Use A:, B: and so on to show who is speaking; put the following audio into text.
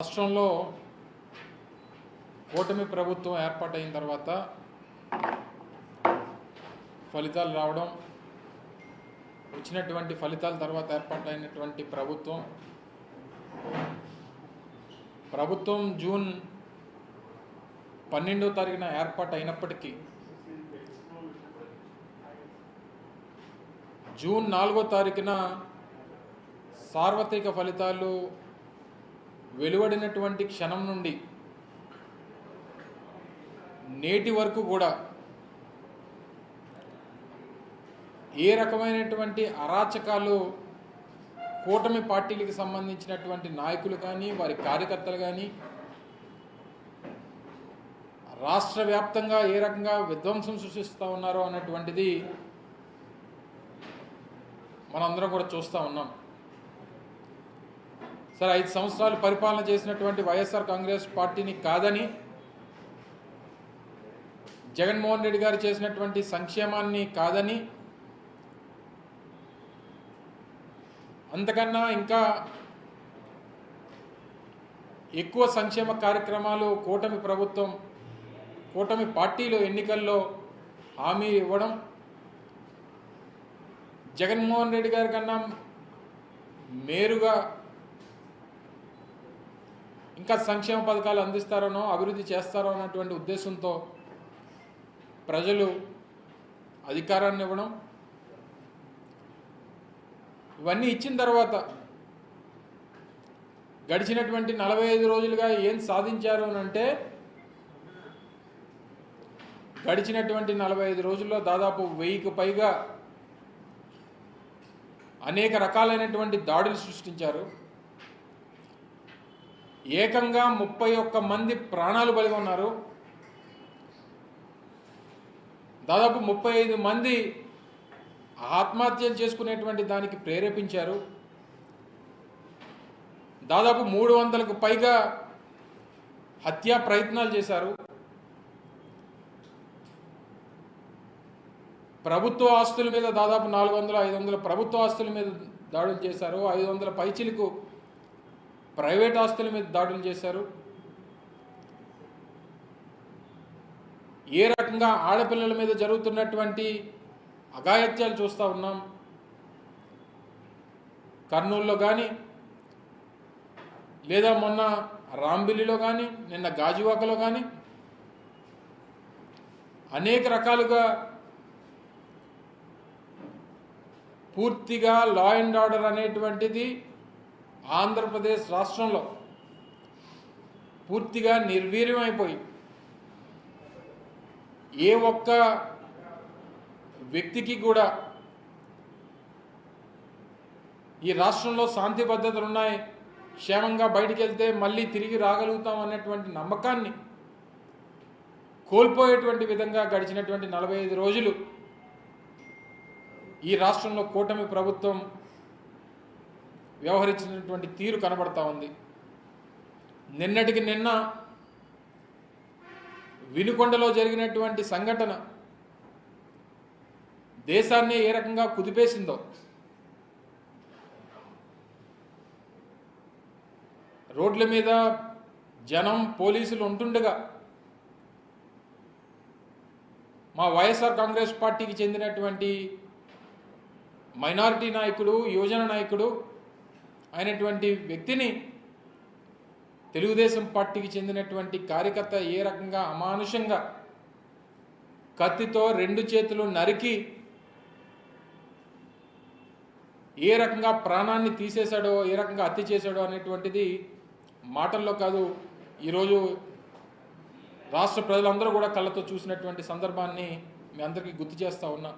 A: రాష్ట్రంలో కూటమి ప్రభుత్వం ఏర్పాటైన తర్వాత ఫలితాలు రావడం వచ్చినటువంటి ఫలితాల తర్వాత ఏర్పాటైనటువంటి ప్రభుత్వం. ప్రభుత్వం జూన్ పన్నెండో తారీఖున ఏర్పాటు అయినప్పటికీ జూన్ నాలుగో తారీఖున సార్వత్రిక ఫలితాలు వెలువడినటువంటి క్షణం నుండి నేటి వరకు కూడా ఏ రకమైనటువంటి అరాచకాలు కూటమి పార్టీలకు సంబంధించినటువంటి నాయకులు కానీ వారి కార్యకర్తలు కానీ రాష్ట్ర వ్యాప్తంగా ఏ రకంగా విధ్వంసం సృష్టిస్తూ ఉన్నారో అన్నటువంటిది మనందరం కూడా చూస్తూ ఉన్నాం. సరే ఐదు సంవత్సరాలు పరిపాలన చేసినటువంటి వైఎస్ఆర్ కాంగ్రెస్ పార్టీని కాదని జగన్మోహన్ రెడ్డి గారు చేసినటువంటి సంక్షేమాన్ని కాదని అంతకన్నా ఇంకా ఎక్కువ సంక్షేమ కార్యక్రమాలు కూటమి ప్రభుత్వం కూటమి పార్టీలు ఎన్నికల్లో హామీ ఇవ్వడం జగన్మోహన్ రెడ్డి గారి కన్నా మేరుగా ఇంకా సంక్షేమ పథకాలు అందిస్తారనో అభివృద్ధి చేస్తారో అన్నటువంటి ఉద్దేశంతో ప్రజలు అధికారాన్ని ఇవ్వడం ఇవన్నీ ఇచ్చిన తర్వాత గడిచినటువంటి నలభై ఐదు రోజులుగా ఏం సాధించారు అని అంటే గడిచినటువంటి నలభై ఐదు రోజుల్లో దాదాపు వెయ్యికి పైగా అనేక రకాలైనటువంటి దాడులు సృష్టించారు. ఏకంగా ముప్పై ఒక్క మంది ప్రాణాలు బలిగా ఉన్నారు. దాదాపు ముప్పై ఐదు మంది ఆత్మహత్యలు చేసుకునేటువంటి దానికి ప్రేరేపించారు. దాదాపు మూడు వందలకు పైగా హత్యా ప్రయత్నాలు చేశారు. ప్రభుత్వ ఆస్తుల మీద దాదాపు నాలుగు వందల ఐదు వందల ప్రభుత్వ ఆస్తుల మీద దాడులు చేశారు. ఐదు వందల పైచిలకు ప్రైవేట్ ఆస్తుల మీద దాడులు చేశారు. ఏ రకంగా ఆడపిల్లల మీద జరుగుతున్నటువంటి అఘాయత్యాలు చూస్తూ ఉన్నాం. కర్నూలులో కానీ లేదా మొన్న రాంబిల్లిలో కానీ నిన్న గాజువాకలో కానీ అనేక రకాలుగా పూర్తిగా లా అండ్ ఆర్డర్ అనేటువంటిది ఆంధ్రప్రదేశ్ రాష్ట్రంలో పూర్తిగా నిర్వీర్యమైపోయి ఏ ఒక్క వ్యక్తికి కూడా ఈ రాష్ట్రంలో శాంతి భద్రతలు ఉన్నాయి క్షేమంగా బయటికి వెళ్తే మళ్ళీ తిరిగి రాగలుగుతాం అన్నటువంటి నమ్మకాన్ని కోల్పోయేటువంటి విధంగా గడిచినటువంటి నలభై ఐదు రోజులు ఈ రాష్ట్రంలో కూటమి ప్రభుత్వం వ్యవహరించినటువంటి తీరు కనబడతా ఉంది. నిన్నటికి నిన్న వినుకొండలో జరిగినటువంటి సంఘటన దేశాన్ని ఏ రకంగా కుదిపేసిందో రోడ్ల మీద జనం పోలీసులు ఉంటుండగా మా వైఎస్ఆర్ కాంగ్రెస్ పార్టీకి చెందినటువంటి మైనారిటీ నాయకుడు యువజన నాయకుడు అయినటువంటి వ్యక్తిని తెలుగుదేశం పార్టీకి చెందినటువంటి కార్యకర్త ఏ రకంగా అమానుషంగా కత్తితో రెండు చేతులు నరికి ఏ రకంగా ప్రాణాన్ని తీసేశాడో ఏ రకంగా హత్య చేశాడో అనేటువంటిది మాటల్లో కాదు. ఈరోజు రాష్ట్ర ప్రజలందరూ కూడా కళ్ళతో చూసినటువంటి సందర్భాన్ని మీ అందరికీ గుర్తు చేస్తూ ఉన్నా.